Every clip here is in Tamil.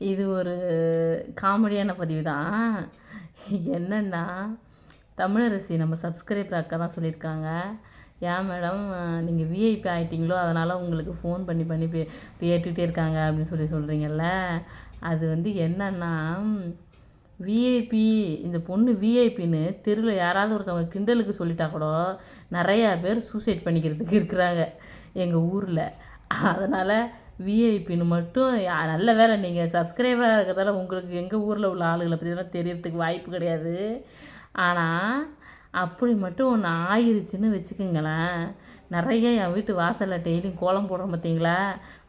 இது ஒரு காமெடியான பதிவு தான் என்னென்னா தமிழரசி நம்ம சப்ஸ்கிரைபர் அக்கா தான் சொல்லியிருக்காங்க. ஏன் மேடம் நீங்கள் விஐபி ஆகிட்டிங்களோ அதனால் உங்களுக்கு ஃபோன் பண்ணி பண்ணி பே கேட்டுகிட்டே இருக்காங்க அப்படின்னு சொல்லி சொல்கிறீங்கல்ல அது வந்து என்னன்னா விஐபி இந்த பொண்ணு விஐபின்னு தெருவில் யாராவது ஒருத்தவங்க கிண்டலுக்கு சொல்லிட்டா கூட நிறையா பேர் சூசைட் பண்ணிக்கிறதுக்கு இருக்கிறாங்க எங்கள் ஊரில். அதனால் விஐபின்னு மட்டும் நல்ல வேலை. நீங்கள் சப்ஸ்கிரைபராக இருக்கிறதால உங்களுக்கு எங்கள் ஊரில் உள்ள ஆளுகளை பற்றிலாம் தெரியறதுக்கு வாய்ப்பு கிடையாது. ஆனால் அப்படி மட்டும் ஒன்று ஆயிருச்சுன்னு வச்சுக்கோங்களேன். நிறைய என் வீட்டு வாசலில் டெய்லியும் கோலம் போடுறோம் பார்த்தீங்களா?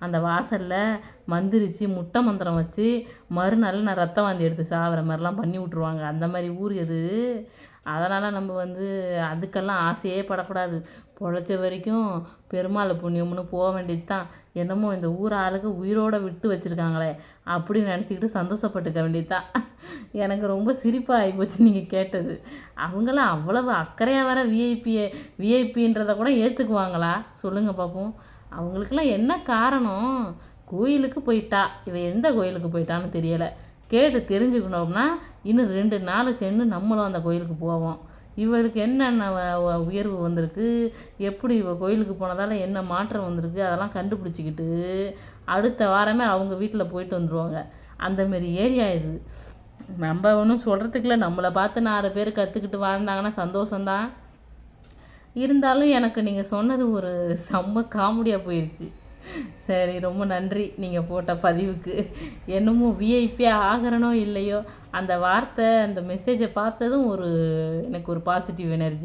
அந்த வாசலில் மந்திரிச்சு முட்டை மந்திரம் வச்சு மறுநாள் நான் ரத்தம் வாந்தி எடுத்து சாகிற மாதிரிலாம் பண்ணி விட்ருவாங்க அந்த மாதிரி ஊர் எது? அதனால் நம்ம வந்து அதுக்கெல்லாம் ஆசையே படக்கூடாது. பொழைச்ச வரைக்கும் பெருமாள் புண்ணியம்னு போக வேண்டியது தான் என்னமோ இந்த ஊர் ஆளுக்கு உயிரோடு விட்டு வச்சுருக்காங்களே அப்படின்னு நினச்சிக்கிட்டு சந்தோஷப்பட்டுக்க வேண்டியது தான் எனக்கு ரொம்ப சிரிப்பாக ஆகிப்போச்சு நீங்கள் கேட்டது. அவங்களாம் அவ்வளவு அக்கறையாக வர விஐபியை விஐபின்றதை கூட ஏற்றுக்குவாங்களா சொல்லுங்கள் பார்ப்போம் அவங்களுக்கெல்லாம் என்ன காரணம்? கோயிலுக்கு போயிட்டா. இவன் எந்த கோயிலுக்கு போயிட்டான்னு தெரியலை. கேட்டு தெரிஞ்சுக்கணும்னா இன்னும் ரெண்டு நாள் சென்று நம்மளும் அந்த கோயிலுக்கு போவோம். இவருக்கு என்னென்ன வ- உயர்வு வந்திருக்கு? எப்படி இவ கோயிலுக்கு போனதால் என்ன மாற்றம் வந்திருக்கு? அதெல்லாம் கண்டுபிடிச்சிக்கிட்டு அடுத்த வாரமே அவங்க வீட்டில் போயிட்டு வந்துடுவாங்க அந்தமாரி ஏரியா இது. நம்ம ஒன்றும் சொல்கிறதுக்குல நம்மளை பார்த்து நாலு பேர் கற்றுக்கிட்டு வாழ்ந்தாங்கன்னா சந்தோஷம்தான். இருந்தாலும் எனக்கு நீங்கள் சொன்னது ஒரு செம்ம காமெடியாக போயிடுச்சு சரி ரொம்ப நன்றி நீங்கள் போட்ட பதிவுக்கு. என்னமோ விஐபியாக ஆகிறனோ இல்லையோ அந்த வார்த்தை அந்த மெசேஜை பார்த்ததும் ஒரு எனக்கு ஒரு பாசிட்டிவ் எனர்ஜி